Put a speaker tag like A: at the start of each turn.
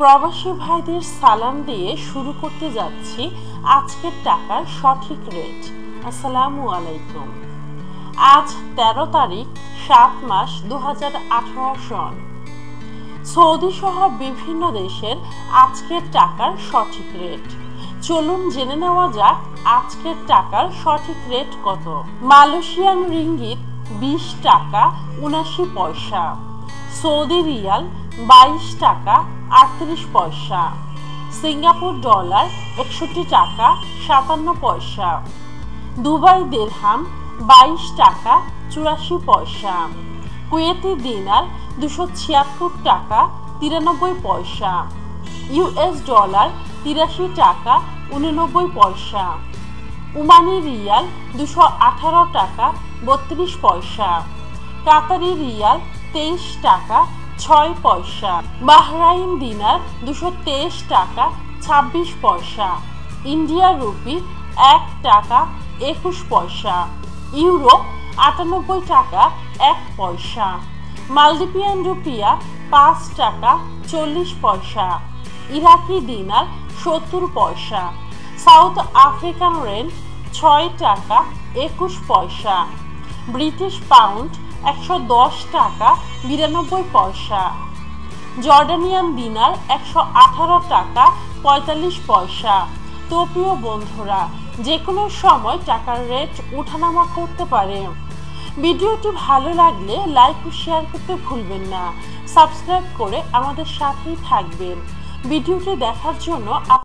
A: প্রবাসী ভাইদের সালাম দিয়ে শুরু করতে যাচ্ছি আজকের টাকার সঠিক রেট আসসালামু আলাইকুম। আজ ১৩ তারিখ, সাত মাস দু সন। সৌদি সহ বিভিন্ন দেশের আজকের টাকার সঠিক রেট চলুন জেনে নেওয়া যাক আজকের টাকার সঠিক রেট কত। মালয়েশিয়ান রিঙ্গিত বিশ টাকা উনাশি পয়সা। সৌদি রিয়াল বাইশ টাকা আটত্রিশ পয়সা, সিঙ্গাপুর ডলার একষট্টি টাকা সাতান্ন পয়সা, দুবাই দেড়হাম বাইশ টাকা চুরাশি পয়সা, কুয়েতি দিনার দুশো ছিয়াত্তর টাকা তিরানব্বই পয়সা, ইউএস ডলার তিরাশি টাকা উননব্বই পয়সা, উমানি রিয়াল দুশো আঠারো টাকা বত্রিশ পয়সা, কাতারি রিয়াল তেইশ টাকা, ছয় পয়সা। বাহরাইন দিনার দুশো তেইশ টাকা, ছাব্বিশ পয়সা। ইন্ডিয়া রুপি এক টাকা, একুশ পয়সা। ইউরো আটানব্বই টাকা, এক পয়সা। মালদ্বীপিয়ান রুপিয়া পাঁচ টাকা, চল্লিশ পয়সা। ইরাকি দিনার সত্তর পয়সা। সাউথ আফ্রিকান রেন্ট ছয় টাকা, একুশ পয়সা। ব্রিটিশ পাউন্ড একশো দশ টাকা বিরানব্বই পয়সা। জর্ডানিয়ান দিনার একশো আঠারো টাকা, পঁয়তাল্লিশ পয়সা। তো বন্ধুরা, যে কোনো সময় টাকার রেট উঠানামা করতে পারে। ভিডিওটি ভালো লাগলে লাইক ও শেয়ার করতে ভুলবেন না। সাবস্ক্রাইব করে আমাদের সাথেই থাকবেন। ভিডিওটি দেখার জন্য